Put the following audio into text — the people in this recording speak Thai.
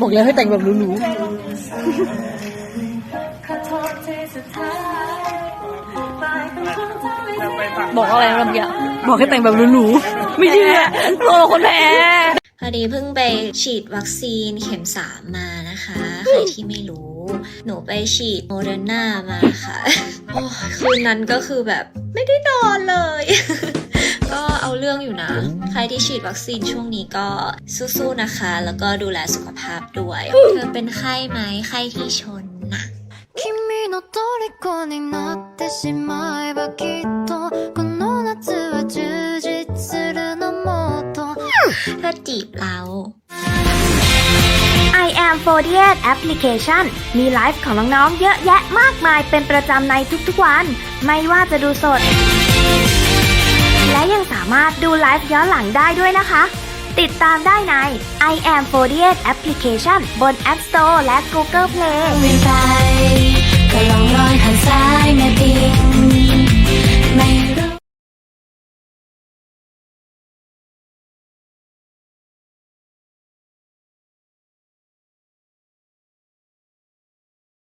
บอกแล้วให้แต่งแบบหรูๆบอกอะไรนะเมื่อกี้บอกให้แต่งแบบหรูๆไม่เชื่อโอ้คนแพ้พอดีเพิ่งไปฉีดวัคซีนเข็มสามมานะคะ ใครที่ไม่รู้ หนูไปฉีดโมเดอร์นามาค่ะ โอ้คืนนั้นก็คือแบบไม่ได้นอนเลยรื่องอยู่นะ ใครที่ฉีดวัคซีนช่วงนี้ก็สู้ๆนะคะ แล้วก็ดูแลสุขภาพด้วย เธอเป็นไข้ไหมไข้ที่ชนนะ 君の虜になってしまえばきっとこの夏は充実するのもっと ถ้าจีบเรา I am 48 Application มีไลฟ์ของน้องๆ เยอะแยะมากมายเป็นประจำในทุกๆวัน ไม่ว่าจะดูสด และยังส ารถดูไลฟ์ย้อนหลังได้ด้วยนะคะ ติดตามได้ใน I am 48 Application บน App Store และ Google Play วิ่งไปก็ลองลอยหันซ้ายแม่ปิง